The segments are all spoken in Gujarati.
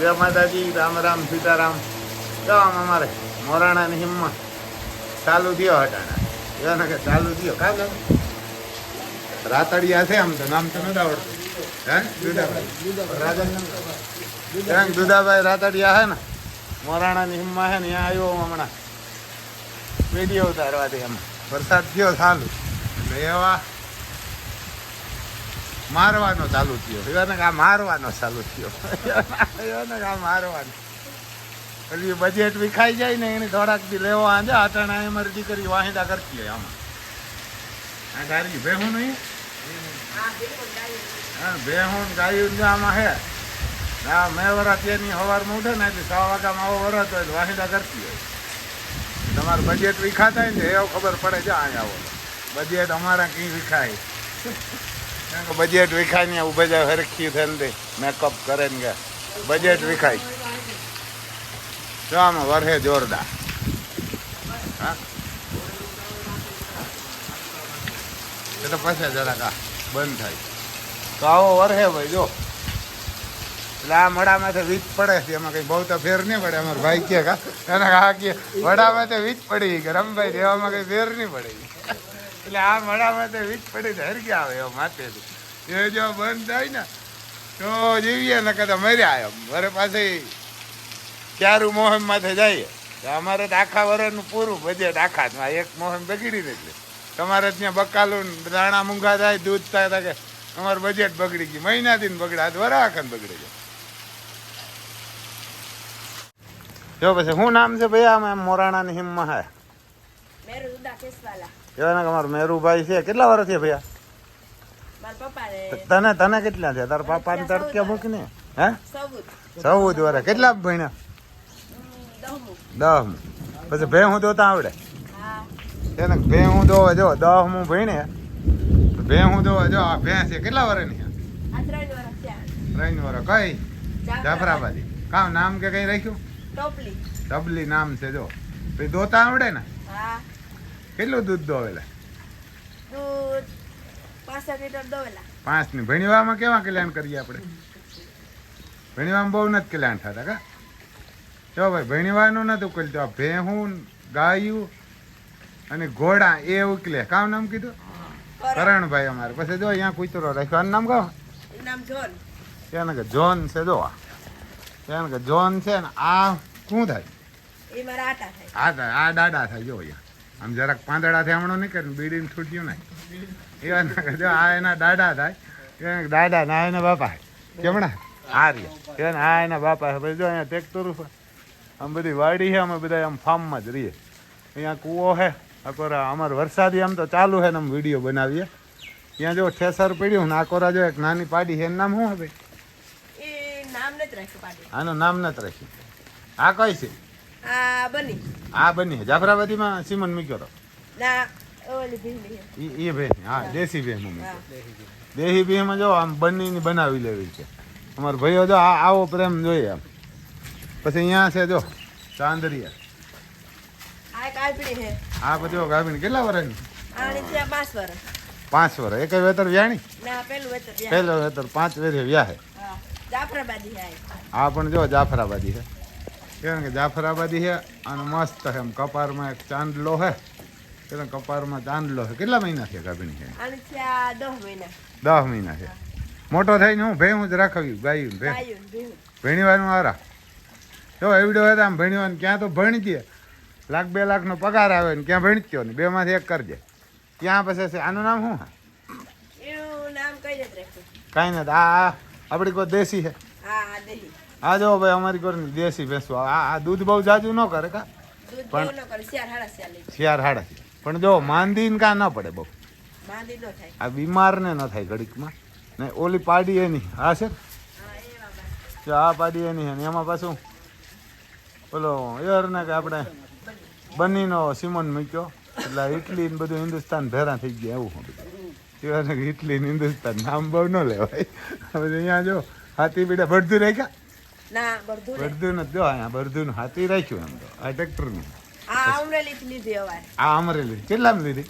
જય માતાજી, રામ રામ, સીતારામ. જો આમ અમારે મોરાણાની હિમમાં ચાલુ થયો હટાણા એવા કે ચાલુ થયો. કા રાતડિયા છે આમ તો, નામ તો નથી આવડતું. હે? દુધાભાઈ. રાજા દુધાભાઈ રાતડિયા હે ને, મોરાણાની હિમમાં હે ને ત્યાં આવ્યો હું હમણાં. વીડિયો ઉતારવાથી એમ. વરસાદ થયો ચાલુ. એટલે એવા મારવાનો ચાલુ થયો. એવાને આ મારવાનો ચાલુ થયો. એવાને આ મારવાનો. પછી બજેટ વિખાઈ જાય ને એને થોડાક બી લેવા આંજે આટાણા અમારી દીકરી વાહિંદા કરતી હોય આમાં. આ ગાડી ભેહું નહીં? હા, ભેહું ગાયું આમાં હે હા. મેં વરા તેની સવારમાં ઉઠે ને એટલે છ વાગ્યામાં આવો વરસ હોય વાહિંદા કરતી હોય. તમારે બજેટ વિખાતા ને એવું ખબર પડે છે અહીંયા આવો. બજેટ અમારા કઈ વિખાય. બજેટ વિખાય ને ઉભે જાય હરખી થઈને દે મેકઅપ કરે ને બજેટ વિખાય. જો આમાં વરહે જોરદાર. હા? એ પછી જરાક બંધ થાય. તો આવો વરહે ભાઈ, જો. એટલે આ મડામાંથી વીજ પડે છે, એમાં કઈ બહુ તો ફેર નહીં પડે, અમારા ભાઈ કે કા, એને આ કે વડામાંથી વીજ પડી કે રમભાઈ રહેવામાં કઈ ફેર નહીં પડે. એટલે આ મડામાંથી વીજ પડી તો હરકી આવે એવો માથેથી એ જો બંધ થાય ને તો જીવીએ ને કદાચ મર્યા એમ. વરે પાસે ચારું મોહમ માથે જઈએ તો અમારે તો આખા વર્ષનું પૂરું બજેટ આખા એક મોહમ બગડી નથી તમારે ત્યાં બકાલું દાણા મૂંગા થાય દૂધ થાય તો કે અમારું બજેટ બગડી ગયું. મહિનાથી બગડે. આજ વરા આખા બગડી ગયો જો પછી શું નામ છે ભાઈ આમ? મોરાણાની હિમમાં હે? મેરું કેસવાલા. એવાના અમારું મેરુભાઈ છે. કેટલા વર્ષ છે ભૈયા ને તને તને કેટલા છે તારા પાપાને તડકે મૂકીને? હે? ચૌદ વર્ષ કેટલા ભણ્યા? દહમું. દહ પછી ભે હું દોતા આવડે? તેને એને ભે હું દોવા જો દહ મુ ભણે તો ભે હું દોવા જો આ ભેંસ છે. કેટલા વર્ષની ત્રણ વર્ષ કઈ? જાફરાબાદી. કામ નામ કે કઈ રાખ્યું? ટોપલી. ડબલી નામ છે જો. પછી દોતા આવડે ને? કેટલું દૂધ દોવેલા દૂધ પાંચની ભણીવામાં કેવા કલ્યાણ કરીએ આપણે? ભણીવામાં બહુ નથી કલ્યાણ થતા કા? જો ભાઈ ભણીવાનું નતું કર્યું તો આ ભેહું ગાયું અને ઘોડા એ ઉકલે કામ નામ કીધું? કરણભાઈ અમારે. પછી જો અહીંયા કૂતરો રાખ્યો આનું નામ કહો? નામ જોન. એને કે જોન છે જો આ. એને કે જોન છે ને આ શું થાય? એ મારા આટા થાય. આ આ દાડા થાય જો અહીંયા. આમ જરાક પાંદડા થાય હમણાં નહીં કરે બીડીને છૂટ્યું નહીં. જો આ એના દાદા થાય દાદા ના એના બાપા કેમણા? આ રહ્યા. આ એના બાપા પછી જો અહીંયા ટ્રેક્ટર છે આમ બધી વાડી છે અમે બધા આમ ફાર્મમાં જ રહીએ. અહીંયા કૂવો છે. અકોરા અમારે વરસાદી આમ તો ચાલુ છે ને આમ વીડિયો બનાવીએ. ત્યાં જો ઠેસર પડ્યું ને આકોરા જો એક નાની પાડી છે. એનું નામ શું હવે આનું નામ નથી રાખ્યું. આ કઈ છે? આ બની. આ બની જાફરાબાદીમાં સિમન મૂક્યો હતો. ના. એ ભેં હા દેશી ભેં મમ્મી હા દેશી ભેંમાં જો આમ બંનેની બનાવી લેવી છે. અમારા ભાઈઓ જો આવો પ્રેમ જોઈએ આમ. પછી અહીંયા છે જો ચાંદરિયા. આ કેટલા વર્ષની પાંચ વર્ષ પાંચ વર્ષ એક વેતર વ્યાણી. પહેલો વેતર પાંચ વેરે વ્યાહે. હા પણ જો જાફરાબાદી છે. કેમ કે જાફરાબાદી છે અને મસ્ત છે એમ. કપારમાં એક ચાંદલો છે. એટલે કપારમાં ચાંદલો છે. કેટલા મહિના છે? ગાભીની છે દસ મહિના. છે મોટો થઈને હું ભેં જ રાખવી ગાયું. ભણીવાનું આરા જો એવડો હોય આમ ભણવાનું ક્યાં તો ભણી દે લાખ બે લાખનો પગાર આવે ને ક્યાં ભણી ને બે માંથી એક કરજે ત્યાં પછી છે? આનું નામ શું કઈ નથી આ આપણી કોઈ દેશી છે? આ જો ભાઈ અમારી કોઈ દેશી ભેંસો. આ દૂધ બહુ જાજુ ન કરે કા? પણ- શિયાર શિયાળ હાડા શિયાર હાડા પણ જો માંદી ને કાં ન પડે બહુ. ન આ બીમાર ને ન થાય ઘડીકમાં. ને ઓલી પાડી એની હા છે? ને? જો આ પાડી એની એમાં પાછું ઓલો એર ને કે આપણે બનીનો સિમન મૂક્યો. એટલે ઇટલી ને બધું હિન્દુસ્તાન ભેરા થઈ ગયા એવું બધું ને કે ઇટલી ને હિન્દુસ્તાન નામ બહુ ન લેવાય. હવે અહીંયા જો હાથી બીડા ભરતું રાખ્યા? ના બધું નથી. જો અહીંયા ભરતું હાથી રાખ્યું એમ તો. આ ટ્રેક્ટરનું. આ અમરેલી લીધી અવાર આ અમરેલી. કેટલામાં લીધી?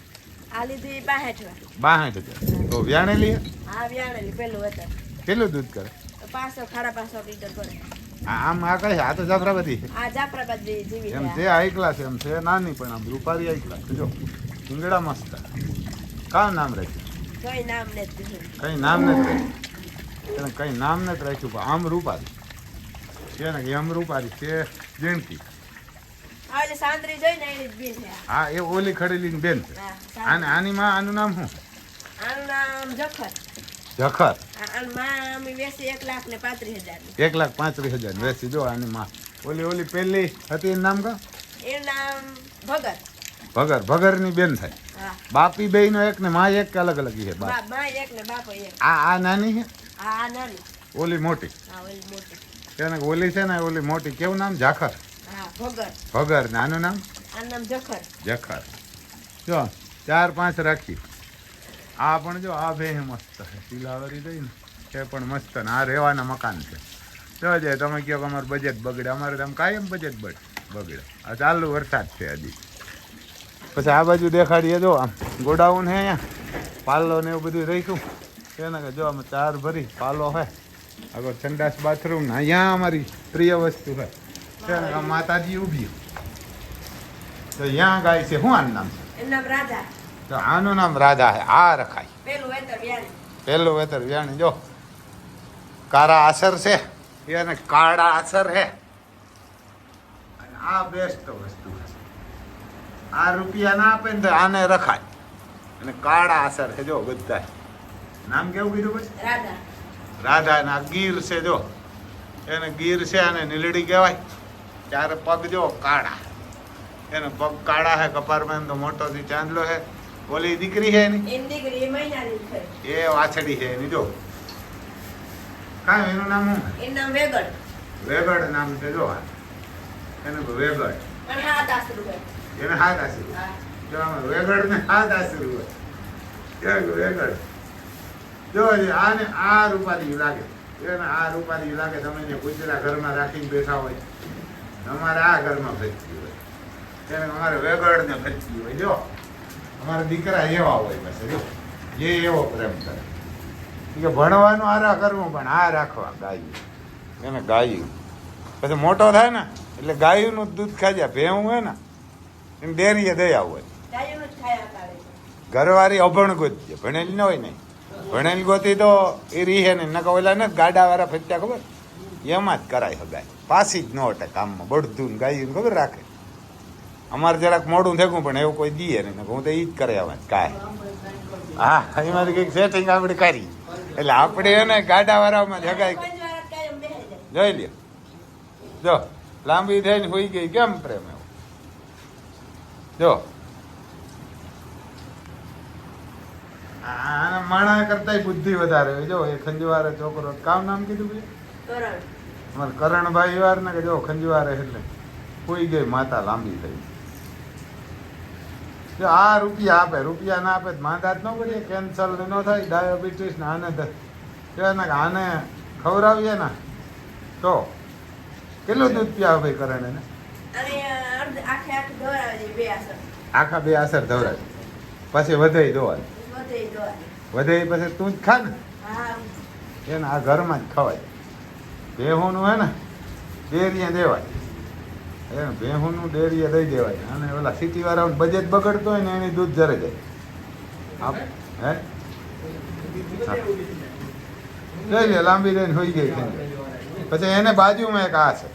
આ લીધી બાહેઠ વાર. બાસઠ હજાર. તો વ્યાણેલી હે? આ વ્યાણેલી પેલું હતું. કેટલું દૂધ કરે? પાંચસો સાડા પાંચસો લીટર ભરે. આ- આમ આ કઈ આ તો જાફરાબાદી આ જાફરાબાદ જે- એમ છે હાઈ ક્લાસ એમ છે નાની પણ આમ રૂપારી હાઈ ક્લાસ જો ઈંગડા મસ્ત. કા નામ રાખ્યું? કોઈ નામ નથી કઈ નામ નથી એને કઈ નામ નથી રાખ્યું પણ આમ રૂપારી છે ને એમ રૂપારી છે જીણકી હા એ ઓલી ખડેલી બેન છે. આને માં આનું નામ શું? આનું નામ જખર. જખર. એક લાખ પાંત્રીસ હજાર વેસી જો આની માં. ઓલી ઓલી પહેલી હતી એનું નામ કા એનું નામ ભગત ભગર. ભગરની બેન થાય. બાપી બે નો એક ને માં એક કે અલગ અલગ છે? બાપ. બા બા એક ને બાપો એક. આ આ નાની છે? આ આ નાની. ઓલી મોટી. હા ઓલી મોટી. ઓલી છે ને ઓલી મોટી. કેવું નામ? જાખર. ભગર. નાનું નામ? નામ જખર. જખર. જો ચાર પાંચ રાખી. આ પણ જો આ બે મસ્ત છે. શિલાવરી દઈ ને એ પણ મસ્ત ને આ રહેવાના મકાન છે. જો જે તમે કહો કે અમારું બજેટ બગડે. અમારે તો આમ કાયમ બજેટ બગડે બગડે. આ ચાલુ વરસાદ છે હજી. પછી આ બાજુ દેખાડીએ જો આમ ગોડાઉન હે અહીંયા. પાલો ને એવું બધું રાખ્યું. એને કે જો આમ ચાર ભરી પાલો હે. આગળ સંડાસ બાથરૂમ ને અહીંયા અમારી પ્રિય વસ્તુ છે છે આ માતાજી ઊભી. તો યા ગાય છે? શું આનું નામ છે? એનું નામ રાધા. તો આનું નામ રાધા હે આ રખાય. પેલું વેતર વ્યાણી. પહેલું વેતર વ્યાણી જો. કારા આસર છે. એને કાળા આસર હે અને આ બેસ્ટ વસ્તુ છે. આ રૂપિયા ના આપે ને તો આને રખાય. અને કાળા આસર છે જો બધા નામ કેવું કીધું પછી? રાધા. રાધા ના ગીર છે જો. એને ગીર છે અને નીલડી કહેવાય. ચારે પગ જો કાળા. એનો પગ કાળા હે કપારમાં એમ તો મોટો થી ચાંદલો હે ઓલી દીકરી હે એની? એ વાછડી છે એની જો. કાંઈ એનું નામ એનું નામ વેગડ વેગડ નામ છે જો આ. એનું વેગડ એને હાથ હા. જો આમાં વેગડ ને હાથ આશીર્વાદ. કેવું વેગડ જો આને આ રૂપાલી લાગે. એને આ રૂપાલી લાગે તમે ગુજરાત ઘરમાં રાખીને બેઠા હોય. અમારે આ ઘરમાં ભજતી હોય. તેને અમારે વેગડ ને ભેજતી હોય જો અમારા દીકરા એવા હોય પાસે જો એ એવો પ્રેમ કરે. કે ભણવાનું આરા કરવું પણ આ રાખવા ગાયું. એને ગાયું. પછી મોટો થાય ને એટલે ગાયુંનું જ દૂધ ખાજે ભેવું હોય ને એને ડેરીએ દયા હોય. જ ઘરવાળી અભણ ગોતી ભણેલી ન હોય નહીં ભણેલી ગોતી તો એ રીહે નહીં નકા ઓલા ને ગાડા વાળા ફત્યા ખબર? એમાં જ કરાય હગાય. પાછી જ ન અટે કામમાં બળધું ગાયું ખબર રાખે. અમારે જરાક મોડું થયું પણ એવું કોઈ દીએ નહીં હું તો એ જ કરે આવે કાંઈ. હા, એમાંથી કંઈક સેટિંગ આપણે કરી. એટલે આપણે એને ગાડાવાળામાં જગાઈ જોઈ લે જો, લાંબી થઈને હોઈ ગઈ, કેમ પ્રેમ એવું? જો. માણા કરતા બુદ્ધિ વધારે જો, એ ખંજવારે છોકરો કામ નામ કીધું ભાઈ? અમારે કરણભાઈ વાર ને કે જો ખંજવાર એટલે કોઈ ગઈ માતા લાંબી થઈ. જો આ રૂપિયા આપે રૂપિયા ના આપે તો માંદા જ ન કરીએ કેન્સર ન થાય ડાયાબિટીસ ને આને કહેવાય ને કે આને ખવડાવીએ ને તો કેટલું દૂધ પીયા ભાઈ કરણ એને આખે બે અસર ધવરાય પછી વધે દોવાય. વધે પછી તું જ ખા ને? એને આ ઘરમાં જ ખવાય. ભેહુંનું હે ને ડેરીએ દેવાય. એ ભેહુંનું ડેરીએ દઈ દેવાય. અને ઓલા સિટી બજેટ બગડતો હોય ને એની દૂધ જરે જાય. આપ હે? લઈ લે લાંબી લઈને હોઈ ગઈ છે. પછી એને બાજુમાં એક આ છે.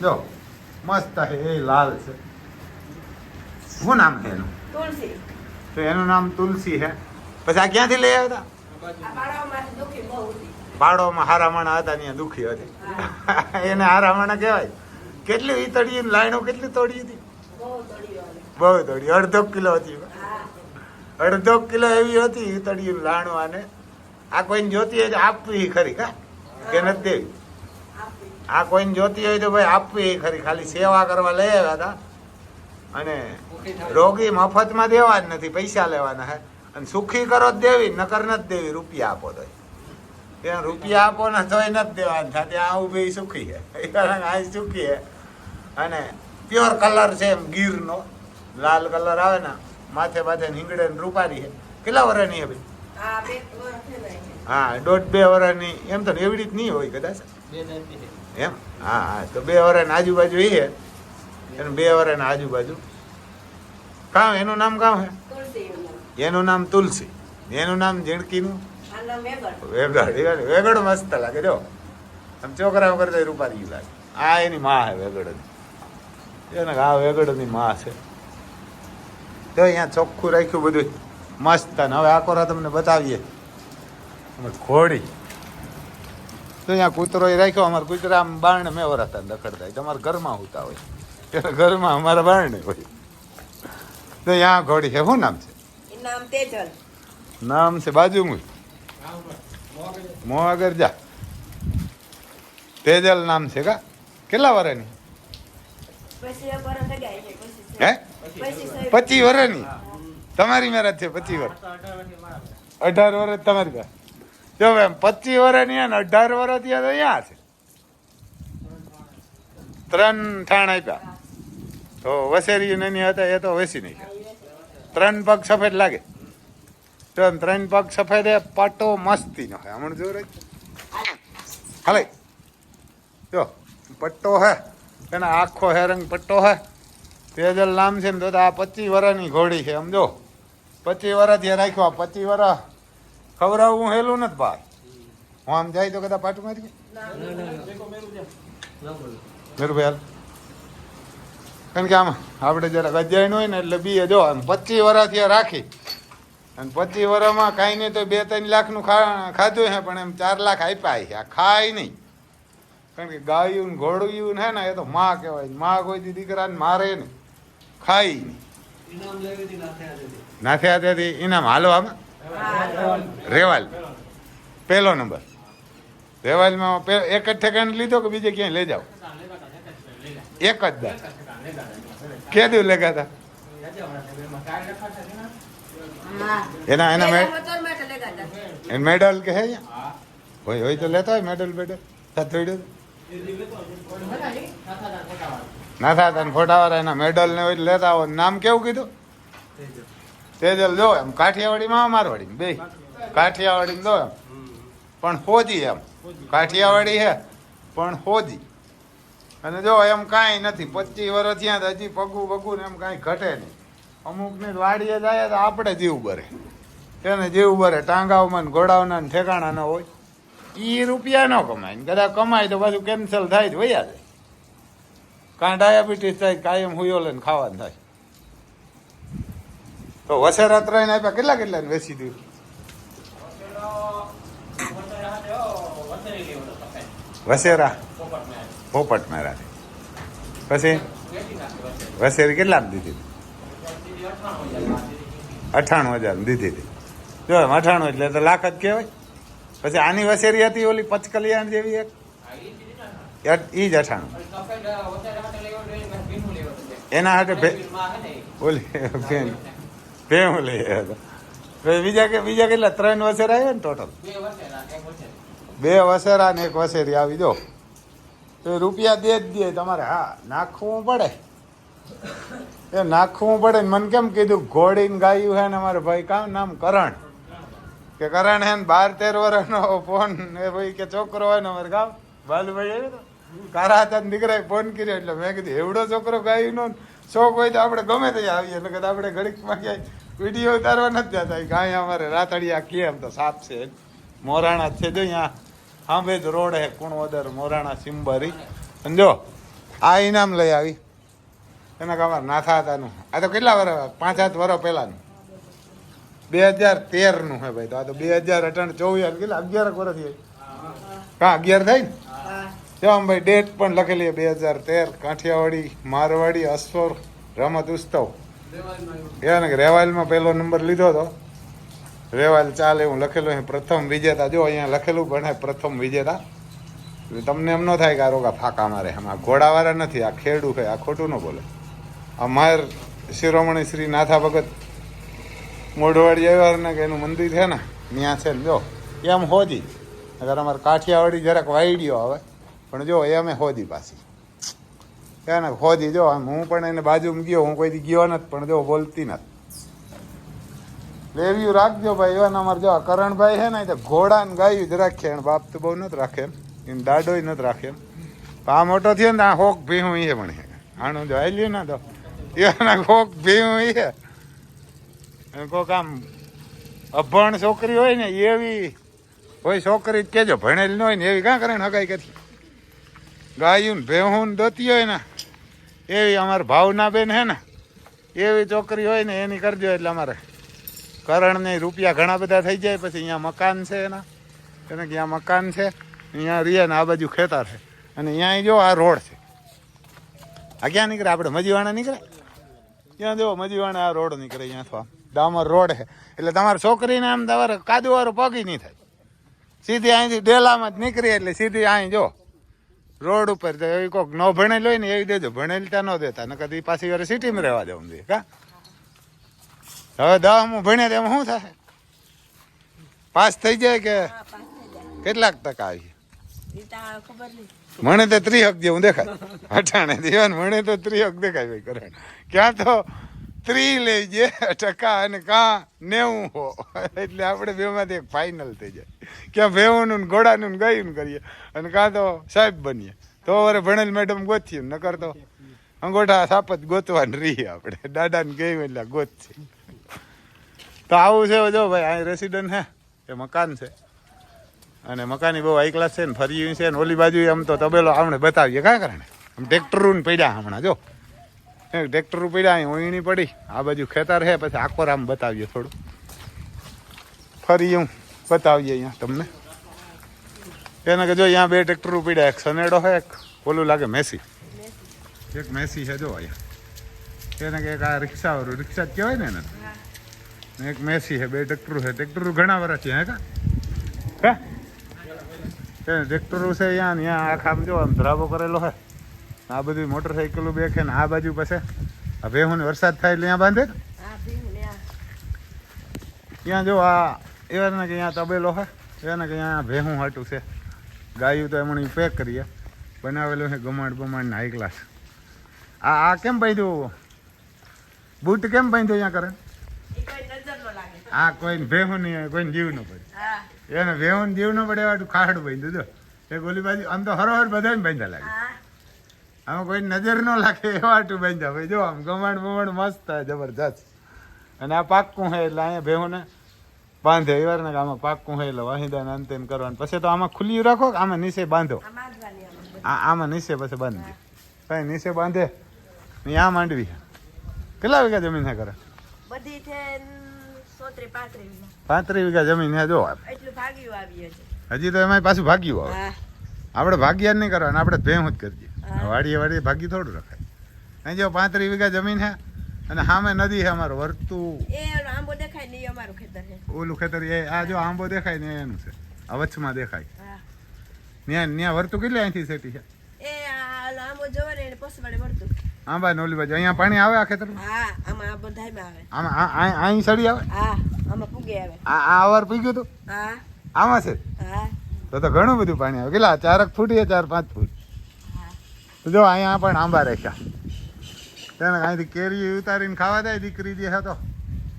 જો મસ્ત છે એ લાલ છે. શું નામ છે એનું? તુલસી. તો એનું નામ તુલસી છે. પછી આ ક્યાંથી લઈ આવ્યા હતા? પાડોમાં હારામણા હતા ત્યાં દુખી હતી. એને હારામણા કહેવાય. કેટલી ઈ તળી લાઈનો કેટલી તોડી હતી? બહુ તોડી અડધો કિલો હતી. અડધો કિલો એવી હતી ઈ તળી લાણો આને. આ કોઈને જોતી હોય તો આપવી ખરી કા કે નથી દેવી? આ કોઈને જોતી હોય તો ભાઈ આપવી ખરી. ખાલી સેવા કરવા લઈ આવ્યા હતા. અને રોગી મફતમાં દેવા જ નથી પૈસા લેવાના હે? અને સુખી કરો જ દેવી નકર નથી દેવી રૂપિયા આપો તો ત્યાં રૂપિયા આપો ને તોય નથી દેવાના. સાથે ત્યાં ઊભી સુખી છે. આ સુખી છે. અને પ્યોર કલર છે એમ ગીરનો. લાલ કલર આવે ને માથે માથે નીંગડે ને રૂપારી છે. કેટલા વર્ષની છે ભાઈ? થયા છે. હા દોઢ બે વર્ષની એમ તો એવી જ નહીં હોય કદાચ. એમ? હા હા. તો બે વરાની આજુબાજુ એ અને બે વરાની આજુબાજુ. કાં એનું નામ કાં હે એનું નામ તુલસી. એનું નામ વેગળ. વેગડ વેગડ મસ્ત લાગે જો. આમ છોકરાઓ કરતા રૂપારી લાગે. આ એની માં હે વેગડ એને આ વેગડની માં છે. તો અહીંયા ચોખ્ખું રાખ્યું બધું મસ્ત અને હવે આકોરા તમને બતાવીએ. અમે ઘોડી. તો અહીંયા કૂતરો રાખ્યો અમારે કૂતરા આમ બારણે મેં વરાતા દખડતા તમારા ઘરમાં હોતા હોય. એટલે ઘરમાં અમારા બારણે હોય. તો અહીંયા ઘોડી છે. શું નામ છે? નામ તેજલ. નામ છે બાજુમાં મોં આગળ જા. તેજલ નામ છે કા? કેટલા વર્ષની હે? પચીસ વર્ષની તમારી મેરેજ છે પચીસ વર્ષ અઢાર વર્ષ તમારી પાસે. જો એમ પચીસ વર્ષની ને અઢાર વર્ષ થયા તો અહીંયા છે. ત્રણ ઠાણ આપ્યા. તો વસેરી નાની હતા એ તો વેસી નહીં ત્રણ પગ સફેદ લાગે. તો ત્રણ પગ સફેદ પાટો મસ્તી નો હે. હમણાં જો રહી હાલે. જો પટ્ટો હે એના આખો હે રંગ પટ્ટો હે. તેજલ નામ છે ને તો આ પચીસ વર્ષની ઘોડી છે આમ જો પચીસ વર્ષ ત્યાં રાખ્યો આ પચીસ વર્ષ ખવડાવવું હેલું નથી ભાઈ હું આમ જાય તો કદાચ પાટું મારી મેરુભાઈ હાલ. કારણ કે આમ આપણે જરા ગજાયણ હોય ને એટલે બી જો આમ પચીસ વર્ષ ત્યાં રાખી. અને પચીસ વર્ષમાં કાંઈ નહીં તો બે ત્રણ લાખનું ખાધું છે પણ એમ ચાર લાખ આપ્યા છે આ ખાય નહીં. કારણ કે ગાયું ને ઘોડિયું હે ને, એ તો માં કહેવાય. માં કોઈ દીકરાને મારે નહીં. ખાય નહીં. નાથે હાથેથી ઇનામ હાલો આમાં. હા. રેવાલ. પહેલો નંબર. રેવાલમાં એક જ ઠેકાણે લીધો કે બીજે ક્યાંય લઈ જાઓ? એક જ દા કેદું લેગા હતા હા. એના એના મેડ મેડલ કે હે હોય હોય તો લેતા હોય મેડલ બેડલ. સાથ થોડ્યું ના થતા ને ફોટાવાળા એના મેડલ ને હોય લેતા હોય. નામ કેવું કીધું? તેજલ. જો એમ કાઠિયાવાડીમાં મારવાડી બે કાઠિયાવાડી દો એમ. પણ હોજી એમ. કાઠિયાવાડી હે પણ હોજી. અને જો એમ કાંઈ નથી. પચીસ વર્ષ થયા તો હજી પગું પગું ને એમ કાંઈ ઘટે નહીં. અમુક ને વાડીએ જાય તો આપણે જીવ ભરે. તેને જીવ ભરે ટાંગાઓમાં ઘોડાઓના ઠેકાણા ન હોય. એ રૂપિયા ન કમાય. કદાચ કમાય તો પાછું કેન્સલ થાય જ, વયા જાય. કાં ડાયાબિટીસ થાય કાયમ હુયો લઈને ખાવાનું થાય. તો વસેરા ત્રણ આપ્યા, કેટલા કેટલા ને વેચી દીધું? વસેરા? પોપટ મારા પછી? વસેરી કેટલા દીધી? અઠાણું હજાર દીધી હતી. જો અઠાણું એટલે તો લાખ જ કહેવાય. પછી આની વસેરી હતી ઓલી પચકલિયાણ જેવી એક? એ જ અઠાણું. એના હાટે ઓલી બેન ભેહું લઈ આવ્યા બીજા કે બીજા કેટલા? ત્રણ વસેરા આવ્યા ને ટોટલ બે વસેરા ને એક વસેરી આવી જો. તો રૂપિયા દે જ દે તમારે. હા નાખવું પડે. એ નાખવું પડે મને કેમ કીધું? ઘોડીને ગાયું હે ને અમારે ભાઈ. કામ નામ? કરણ. કે કરણ હે બાર તેર વર્ષનો ફોન એ ભાઈ કે છોકરો હોય ને અમારે ગામ બાલુભાઈ આવ્યો તો કારા હતા ફોન કર્યો એટલે મેં કીધું એવડો છોકરો ગાયું નો શોખ હોય તો આપણે ગમે તે આવીએ એટલે આપણે ઘડીકમાં ક્યાંય વીડિયો ઉતારવા નથી જતા. કાંઈ અમારે રાતડિયા કે એમ તો સાપ છે. મોરાણા છે જો અહીંયા. હાંભે જ રોડ હે, કુણવદર મોરાણા સિમ્બરી સમજો? આ ઇનામ લઈ આવી. એના કામ નાથા હતાનું આ તો કેટલા વર્ષ પાંચ સાત વર્ષ પહેલાનું. બે હજાર તેરનું હે ભાઈ. તો આ તો બે હજાર અઠાણ ચોવીસ કેટલા? અગિયાર વર્ષ થઈ હા, અગિયાર થાય ને? હા. જો આમ ભાઈ ડેટ પણ લખેલી બે હજાર તેર, કાઠિયાવાડી, મારવાડી અશ્વર રમત ઉત્સવ. ને કે રેવાલમાં પહેલો નંબર લીધો હતો રેવાયલ ચાલે એવું લખેલું અહીં પ્રથમ વિજેતા. જો અહીંયા લખેલું પણ પ્રથમ વિજેતા. તમને એમ ન થાય કે આ રોગા ફાંકા મારે. એમ ઘોડાવાળા નથી. આ ખેડૂ છે, આ ખોટું ન બોલે. આ માર શિરોમણી શ્રી નાથા ભગત મોઢવાડી આવ્યા કે એનું મંદિર છે ને ત્યાં છે ને, જો, એમ હોજી અગર અમારે કાઠિયાવાડી જરાક વાઈડ્યો આવે, પણ જો, એ અમે હોજી પાછી. એને હોજી જો હું પણ એને બાજુમાં ગયો, હું કોઈ દી ગયો નથી, પણ જો, બોલતી નથી. રેવ્યુ રાખજો ભાઈ એવા અમારે જો કરણભાઈ છે ને ઘોડા ને ગાયું જ રાખે, એને બાપ તો બહુ નથી રાખે, એને દાડોય નથી રાખે. આ મોટો થયો ને આ હોક ભીહું એ પણ આણું જો આલ્યું ને, તો એના કોક ભીમ એ. કોક આમ અભણ છોકરી હોય ને, એવી હોય છોકરી કેજો, ભણેલી ન હોય ને, એવી કાં કરે ને હગાઈ કરી ગાયું ભેહું દોતી હોય ને, એવી અમારે ભાવના બેન હે ને, એવી છોકરી હોય ને, એની કરજો એટલે અમારે કરણ ને રૂપિયા ઘણા બધા થઈ જાય, પછી અહીંયા મકાન છે એના. એને કે અહીંયા મકાન છે, અહીંયા રીએ ને, આ બાજુ ખેતર છે. અને અહીંયા જો આ રોડ છે. આ ક્યાં નીકળે? આપણે મજીવાણા નીકળે? ત્યાં જો મજીવાણે આ રોડ નીકળે ત્યાં આમ ડામર રોડ છે. એટલે તમારે છોકરીને આમ તમારે કાદુવાળો પગી નહીં થાય. સીધી અહીંથી ડેલામાં જ નીકળી એટલે સીધી અહીં જો. રોડ ઉપર તો એવી કોઈક ન ભણેલ હોય ને એવી દેજો. ભણેલ ત્યાં ન દેતા. નકર એ પાછી વારે સિટીમાં રહેવા દેવું જોઈએ કા? હવે દવામાં ભણ્યા તેમાં શું થાય પાસ થઈ જાય કે કેટલાક ટકા આવી ખબર નહીં. મને તો ત્રિહક જેવું દેખાય. અટાણે દેવાન મને તો ત્રિહક દેખાય ભાઈ કરે ક્યાં તો ત્રી લઈ જે, ટકા અને કાં નેવું હો. એટલે આપણે બેમાંથી એક ફાઇનલ થઈ જાય. ક્યાં ભેવનું ને ઘોડાનું ને ગાયું કરીએ. અને કાં તો સાહેબ બનીએ. તો વરે ભણેલ મેડમ ગોતીએ નકર તો અંગોઠા સાપ જ ગોતવાનું રહીએ આપણે. દાદાને ગયું એટલે ગોતશે. તો આવું છે જો ભાઈ, અહીં રેસિડન્ટ હે. એ મકાન છે. અને મકાની બહુ હાઈ ક્લાસ છે ને ફરી છે ને ઓલી બાજુ આમ તો તબેલો આપણે બતાવીએ. કાં કારણે? આમ ટ્રેક્ટરું પડ્યા હમણાં જો. ટ્રેક્ટરું પડ્યા અહીં ઓઈણી પડી. આ બાજુ ખેતર છે પછી આકોર આમ બતાવીએ થોડું. ફરી હું બતાવીએ અહીંયા તમને. એને કે જો અહીંયા બે ટ્રેક્ટરું પડ્યા એક સનેડો છે એક ઓલું લાગે મેસી. એક મેસી છે જો અહીંયા. એને કે એક આ રિક્ષાવાળું રિક્ષા જ કહેવાય ને એને. એક મેસી છે બે ટ્રેક્ટર છે. ટ્રેક્ટર ઘણા વર્ષ છે હે કા? કા ટ્રેક્ટર છે અહીંયા ત્યાં અહીંયા આખા આમ જો આમ ધરાવો કરેલો છે. આ બધી મોટરસાઇકલો બે છે ને આ બાજુ પાસે. આ ભેહું વરસાદ થાય એટલે અહીંયા બાંધે ને? હા ને ત્યાં. જો આ એવા ને કે અહીંયા તબેલો છે. એને કે અહીંયા ભેહું હાટું છે. ગાયું તો એમણે પેક કરીએ બનાવેલું છે ગમાડ બમાડ હાઈ ક્લાસ આ આ કેમ બાંધ્યું? બૂટ કેમ બાંધ્યો અહીંયા કરે? હા કોઈ નો ભેહું નહીં કોઈને જીવ ન પડે હા. એને વેવન જીવ ન પડે એવાટું ખાડ બાંધ્યું જો એ ગોલી બાજુ આમ તો હરોહર બધાને બાંધ્યા લાગે. હા. આમાં કોઈ નજર ન લાગે એવાટું બાંધ્યા ભાઈ જો આમ ગમણ બમણ મસ્ત જબરજસ્ત. અને આ પાક્કું હે એટલે અહીંયા ભેહોને બાંધે. એવાર ને આમાં પાક્કું હે એટલે વાહિદાને અંતે કરવાનું પછી તો આમાં ખુલ્લી રાખો કે આમાં નીચે બાંધો? આ આમાં નીચે પછી બાંધી કઈ નીચે બાંધે? ત્યાં આ માંડવી કેટલા વીઘા જમીન છે કરે બધી છે સોત્રી પાંત્રી. પાંત્રીસ વીઘા જમીન ત્યાં જો હજી તો એમાં પાછું ભાગ્યું આવે. આપણે ભાગ્યા જ નહીં કરવાના આપણે ભેહું જ કરીએ. હા. વાડીએ વાડીએ ભાગી થોડું રખાય. અહીં જો પાંત્રીસ વીઘા જમીન હે અને સામે નદી છે અમારું વર્તું. આંબો દેખાય ને અમારું ખેતર છે. ઓલું ખેતર એ આ જો આંબો દેખાય ને એનું છે. આ વચમાં દેખાય. હા. ત્યાં ત્યાં વર્તું કેટલી અહીંથી સેટી છે? એ આંબો જોવે ને એને પછી વડે વળતું ભાઈ નોલી બાજુ. અહીંયા પાણી આવે આ ખેતરમાં? હા આમાં આ બધાયમાં આવે. આમાં આ- અહીં સડી આવે? હા આમાં પૂગે આવે. આ આ અવાર પી ગયું હા. આમાં છે? હા. તો તો ઘણું બધું પાણી આવે. કેટલા? ચારક ફૂટ ચાર પાંચ ફૂટ. તો જો અહીંયા પણ આંબા રાખ્યા. તેને અહીંથી કેરી ઉતારીને ખાવા જાય દીકરી જે હતો.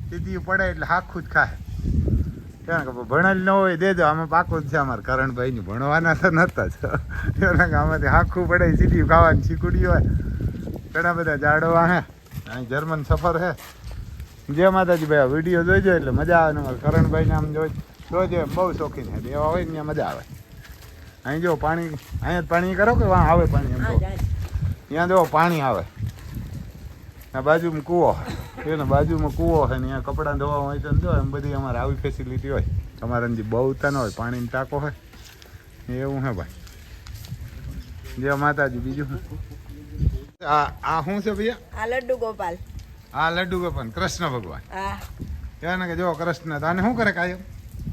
સીધી પડે એટલે હાખું જ ખાય. તેને કે ભણેલ ન હોય દેજો. આમાં પાકું જ છે અમારે કરણભાઈની. ભણવાના તો નતા જ. એને કે આમાંથી હાખું પડે સીધી ખાવાની શીખુડી હોય. ઘણા બધા ઝાડવા હે. અહીં જર્મન સફર હે. જે માતાજી ભાઈ આ વીડિયો જોઈજો એટલે મજા આવે ને અમારે કરણભાઈને આમ જોઈ જોજો એમ બહુ શોખીન છે એવા હોય ને ત્યાં મજા આવે. અહીં જો પાણી અહીંયા જ પાણી કરો કે વાં આવે પાણી એમ ત્યાં જો પાણી આવે. આ બાજુમાં કૂવો છે ને બાજુમાં કૂવો છે ને અહીંયા કપડાં ધોવા હોય તો જો એમ બધી અમારે આવી ફેસિલિટી હોય. તમારે જે બહુ ન હોય પાણીની ટાંકો હોય એવું હે ભાઈ. જય માતાજી બીજું? આ શું છે ભૈયા? આ લડ્ડુ ગોપાલ. આ લડ્ડુ ગોપાલ કૃષ્ણ ભગવાન. હા. કે જો કૃષ્ણ તાને શું કરે કાયમ?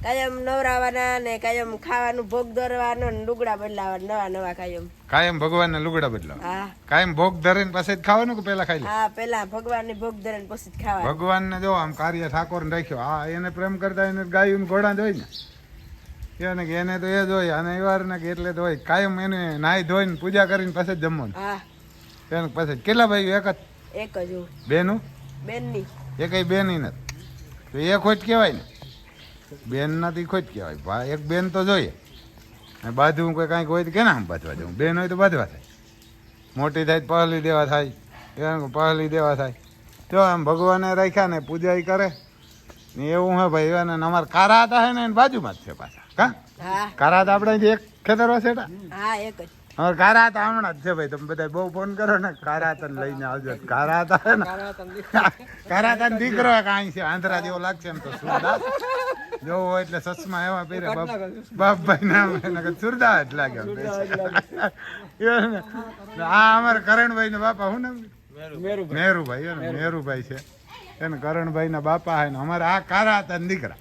કાયમ નવરાવાના ને કાયમ ખાવાનું ભોગ ધરવાનો ને લુગડા બદલાવાના નવા નવા કાયમ. કાયમ ભગવાનને લુગડા બદલાવા. હા. કાયમ ભોગ ધરે ને પછી જ ખાવાનું કે પેલા ખાઈ લે? હા પેલા ભગવાનની ભોગ ધરે ને પછી જ ખાવાનું. ભગવાનને જો આમ કાર્ય ઠાકોરને રાખ્યો હા એને પ્રેમ કરતા એને ગાયું ને ઘોડા જોઈ ને. કે એને તો એ જ હોય અને એવાર ને કે એટલે જ હોય કાયમ એને નાહી ધોઈને પૂજા કરીને પછી જ જમવાનું. હા. એને પાસે કેટલા ભાઈ એક જ? એક જ બેનું? બેનની. એ કઈ બેન નથી. તો એ ખોટ કહેવાય ને. બેન નથી ખોટ કહેવાય. ભાઈ એક બેન તો જોઈએ. અને બાંધવું કોઈ કાંઈક હોય તો કેના આમ બાંધવા જવું બેન હોય તો બાંધવા થાય. મોટી થાય પહલી દેવા થાય. પહલી દેવા થાય. તો આમ ભગવાને રાખ્યા ને પૂજા કરે. ને એવું હે ભાઈ અને અમારે કારા હતા હે ને બાજુમાં જ છે પાછા. કા? હા. કારા હતા આપણે એક ખેતર હશે હા એક જ. અમારે કારા હતા હમણાં જ છે ભાઈ. તમે બધા બહુ ફોન કરો ને કારા હતા લઈને આવજો. કારા હતા ને. કારા દીકરો કાંઈ છે આંધ્રા જેવો લાગશે એમ તો સુરદાસ જોવો હોય એટલે સસમા એવા પહેરે બાપ બાપભાઈ નામ એને સુરદાસ જ લાગે આ અમારે કરણભાઈ ના બાપા હું નામ? મેરુભાઈ. મેરુભાઈ છે. એને કરણભાઈ ના બાપા હે ને અમારે આ કારા હતા દીકરા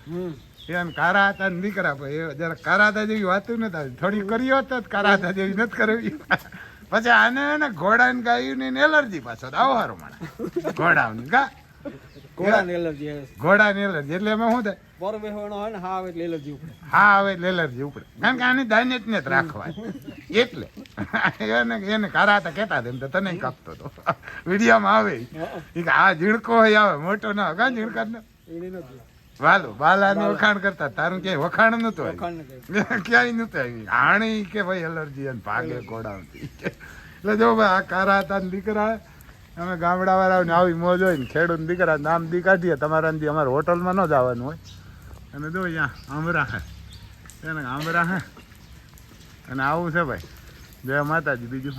એને કારા હતા દીકરા ભાઈ જરા કારા હતા જેવી વાતું નથી થોડી કરી હોત કારા હતા જેવી નથી કરવી. પછી આને એને ઘોડા ને ગાયું ને એલર્જી પાછો આવો હારો ઘોડા એલર્જી ઘોડા ની એલર્જી. એટલે એમાં શું થાય? પર બેહવાનો હોય ને હા આવે એટલે એલર્જી ઉપડે. હા હવે એટલે એલર્જી ઉપડે. કારણ કે આની દાનેત ને જ એટલે. એને એને કારા હતા કહેતા હતા તો તને કાપતો હતો. વિડીયોમાં આવે કે આ ઝીણકો આવે. મોટો ના કા ઝીણકા ને વાલો બાલાનું વખાણ કરતા તારું ક્યાંય વખાણ નતું આવ્યું. ક્યાંય નતું આવ્યું આણી કે ભાઈ એલર્જી અને ભાગે ઘોડામાંથી એટલે જો ભાઈ આ કારા હતા દીકરા અમે ગામડા વાળાને આવી મોજ હોય ને ખેડૂત દીકરા નામ દી કાઢીએ તમારા દી અમારે હોટલમાં ન જવાનું હોય. અને જો અહીંયા આંબરા હે. એને આંબરા હે. અને આવું છે ભાઈ જય માતાજી બીજું